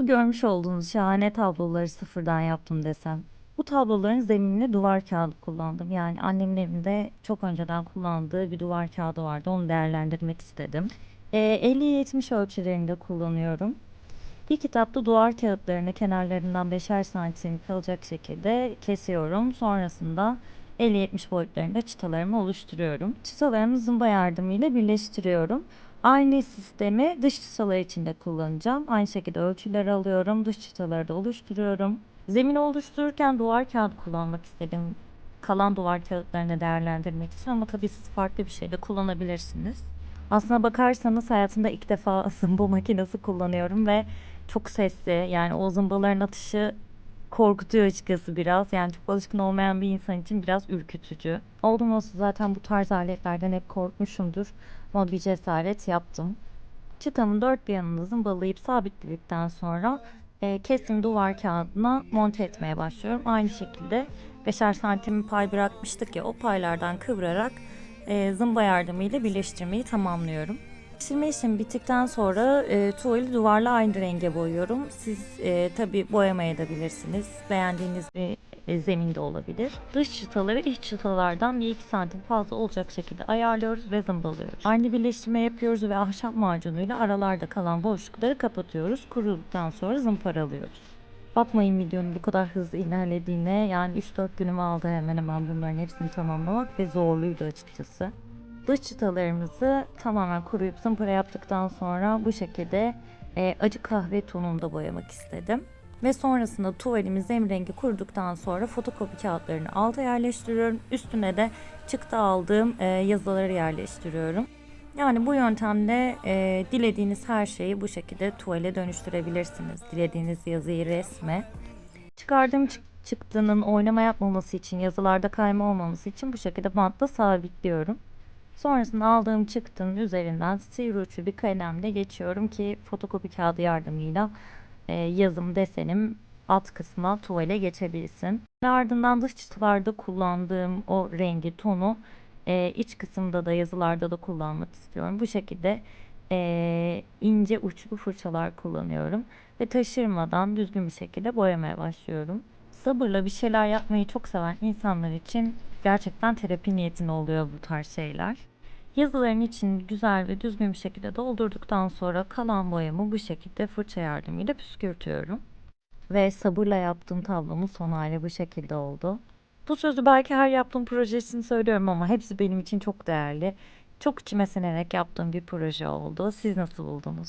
Bu görmüş olduğunuz şahane tabloları sıfırdan yaptım desem. Bu tabloların zeminine duvar kağıdı kullandım. Yani annemin evinde çok önceden kullandığı bir duvar kağıdı vardı. Onu değerlendirmek istedim. Ee, 50-70 ölçülerinde kullanıyorum. Bir kitapta duvar kağıtlarını kenarlarından 5'er santim kalacak şekilde kesiyorum. Sonrasında 50-70 boyutlarında çıtalarımı oluşturuyorum. Çıtalarımı zımba yardımıyla birleştiriyorum. Aynı sistemi dış çıtalar için de kullanacağım. Aynı şekilde ölçüler alıyorum. Dış çıtaları da oluşturuyorum. Zemini oluştururken duvar kağıdı kullanmak istedim. Kalan duvar kağıtlarını değerlendirmek için ama tabii siz farklı bir şey de kullanabilirsiniz. Aslına bakarsanız hayatımda ilk defa zımba makinesi kullanıyorum ve çok sesli. Yani o zımbaların atışı korkutuyor açıkçası biraz. Yani çok alışkın olmayan bir insan için biraz ürkütücü. Oldum olsa zaten bu tarz aletlerden hep korkmuşumdur. Ama bir cesaret yaptım. Çıtamın dört bir yanını zımbalayıp sabitledikten sonra e, kesim duvar kağıdına monte etmeye başlıyorum. Aynı şekilde beşer santim pay bırakmıştık ya o paylardan kıvırarak e, zımba yardımıyla birleştirmeyi tamamlıyorum. Birleştirme işlemi bittikten sonra e, tuvali duvarla aynı renge boyuyorum. Siz e, tabi boyamayabilirsiniz. Beğendiğiniz bir e, zeminde olabilir. Dış çıtaları iç çıtalardan 1-2 santim fazla olacak şekilde ayarlıyoruz ve zımbalıyoruz. Aynı birleştirme yapıyoruz ve ahşap macunuyla aralarda kalan boşlukları kapatıyoruz. Kuruduktan sonra zımparalıyoruz. Bakmayın videonun bu kadar hızlı ilerlediğine yani 3-4 günümü aldı hemen hemen bunların hepsini tamamlamak ve zorluydu açıkçası. Dış çıtalarımızı tamamen kuruyup zımpara yaptıktan sonra bu şekilde e, acı kahve tonunda boyamak istedim. Ve sonrasında tuvalimiz zemin rengi kuruduktan sonra fotokopi kağıtlarını alta yerleştiriyorum. Üstüne de çıktı aldığım e, yazıları yerleştiriyorum. Yani bu yöntemle e, dilediğiniz her şeyi bu şekilde tuvale dönüştürebilirsiniz. Dilediğiniz yazıyı resme. Çıkardığım çık- çıktının oynama yapmaması için, yazılarda kayma olmaması için bu şekilde bantla sabitliyorum. Sonrasında aldığım çıktının üzerinden sivri uçlu bir kalemle geçiyorum ki fotokopi kağıdı yardımıyla e, yazım desenim alt kısmına tuvale geçebilsin. Ve ardından dış çıtalarda kullandığım o rengi tonu e, iç kısımda da yazılarda da kullanmak istiyorum. Bu şekilde e, ince uçlu fırçalar kullanıyorum ve taşırmadan düzgün bir şekilde boyamaya başlıyorum. Sabırla bir şeyler yapmayı çok seven insanlar için gerçekten terapi niyetinde oluyor bu tarz şeyler. Yazıların için güzel ve düzgün bir şekilde doldurduktan sonra kalan boyamı bu şekilde fırça yardımıyla püskürtüyorum. Ve sabırla yaptığım tablomun son hali bu şekilde oldu. Bu sözü belki her yaptığım proje için söylüyorum ama hepsi benim için çok değerli. Çok içime sinerek yaptığım bir proje oldu. Siz nasıl buldunuz?